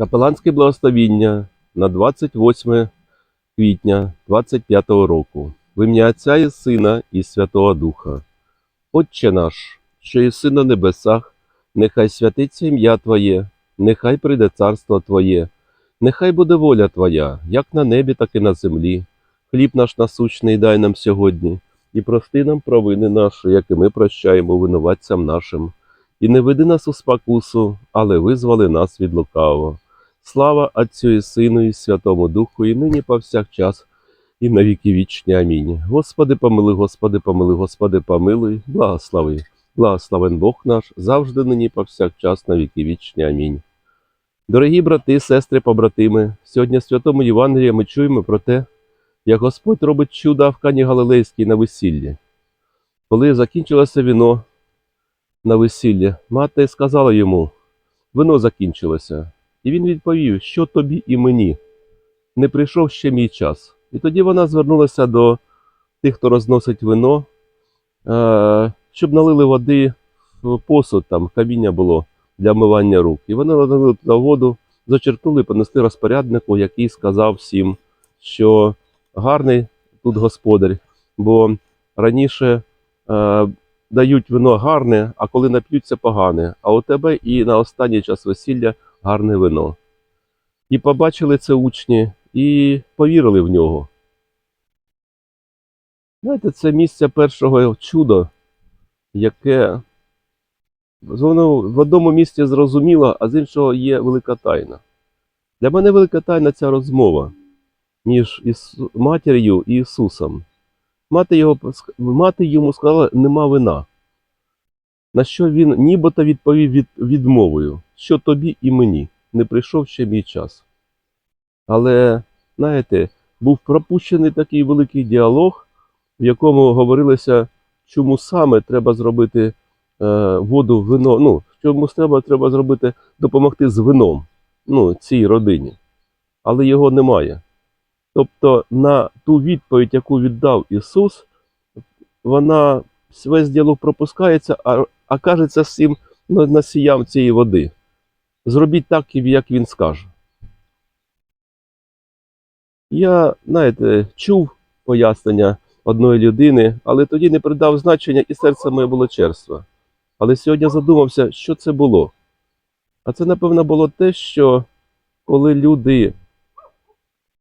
Капеланське благословіння на 28 квітня 25 року. В ім'я Отця і Сина і Святого Духа. Отче наш, що єси на небесах, нехай святиться ім'я Твоє, нехай прийде царство Твоє, нехай буде воля Твоя, як на небі, так і на землі. Хліб наш насущний дай нам сьогодні, і прости нам провини наші, як і ми прощаємо винуватцям нашим. І не веди нас у спокусу, але визвали нас від лукавого. Слава Отцю і Сину, і Святому Духу, і нині повсякчас, і на віки вічні. Амінь. Господи, помилуй, Господи, помилуй, Господи, помилуй, благослови. Благословен Бог наш, завжди нині повсякчас, на віки вічні. Амінь. Дорогі брати, сестри, побратими, сьогодні в Святому Євангелії ми чуємо про те, як Господь робить чуда в Кані Галилейській на весіллі. Коли закінчилося віно на весіллі, мати сказала йому: вино закінчилося. І він відповів, що тобі і мені. Не прийшов ще мій час. І тоді вона звернулася до тих, хто розносить вино, е, щоб налили води в посуд, там каміння було для вмивання рук. І вони налили туди воду, зачерпнули понесли розпоряднику, який сказав всім, що гарний тут господар, бо раніше е, дають вино гарне, а коли нап'ються погане. А у тебе і на останній час весілля гарне вино. І побачили це учні і повірили в нього. Знаєте, це місце першого чуда, яке воно в одному місці зрозуміло, а з іншого є велика тайна. Для мене велика тайна ця розмова між матір'ю і Ісусом. Мати, його, мати йому сказала, нема вина. На що він нібито відповів від, відмовою, що тобі і мені, не прийшов ще мій час. Але, знаєте, був пропущений такий великий діалог, в якому говорилося, чому саме треба зробити е, воду вино. Ну, чому треба, треба зробити, допомогти з вином ну, цій родині. Але його немає. Тобто на ту відповідь, яку віддав Ісус, вона весь діалог пропускається, а, а кажеться всім носіям цієї води. Зробіть так, як він скаже. Я, знаєте, чув пояснення одної людини, але тоді не придав значення і серце моє було черство. Але сьогодні задумався, що це було. А це, напевно, було те, що коли люди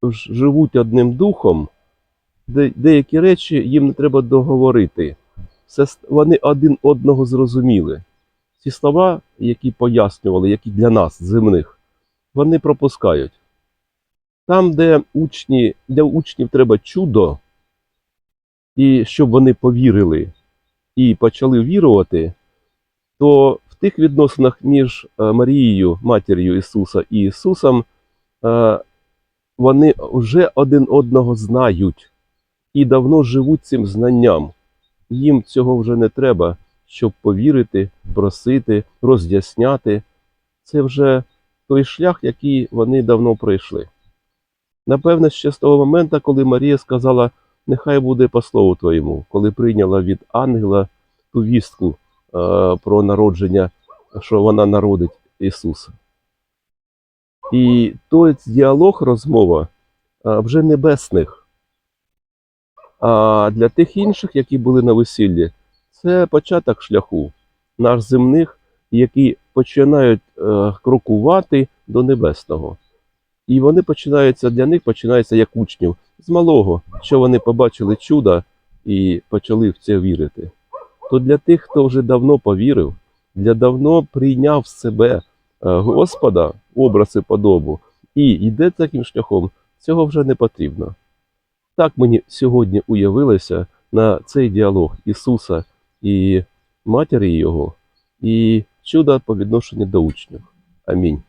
живуть одним духом, деякі речі їм не треба договорити. Все, вони один одного зрозуміли. Ці слова, які пояснювали, які для нас, земних, вони пропускають. Там, де учні, для учнів треба чудо, і щоб вони повірили і почали вірувати, то в тих відносинах між е, Марією, матір'ю Ісуса і Ісусом, е, вони вже один одного знають і давно живуть цим знанням. Їм цього вже не треба, щоб повірити, просити, роз'ясняти. Це вже той шлях, який вони давно пройшли. Напевне, ще з того моменту, коли Марія сказала, нехай буде по слову твоєму, коли прийняла від ангела ту вістку е, про народження, що вона народить Ісуса. І той діалог, розмова е, вже небесних. А для тих інших, які були на весіллі, це початок шляху наш земних, які починають е, крокувати до небесного. І вони починаються для них починаються як учнів з малого, що вони побачили чудо і почали в це вірити. То для тих, хто вже давно повірив, для давно прийняв себе е, Господа, образ і подобу, і йде таким шляхом, цього вже не потрібно. Так мені сьогодні уявилося на цей діалог Ісуса і матері Його, і чуда по відношенню до учнів. Амінь.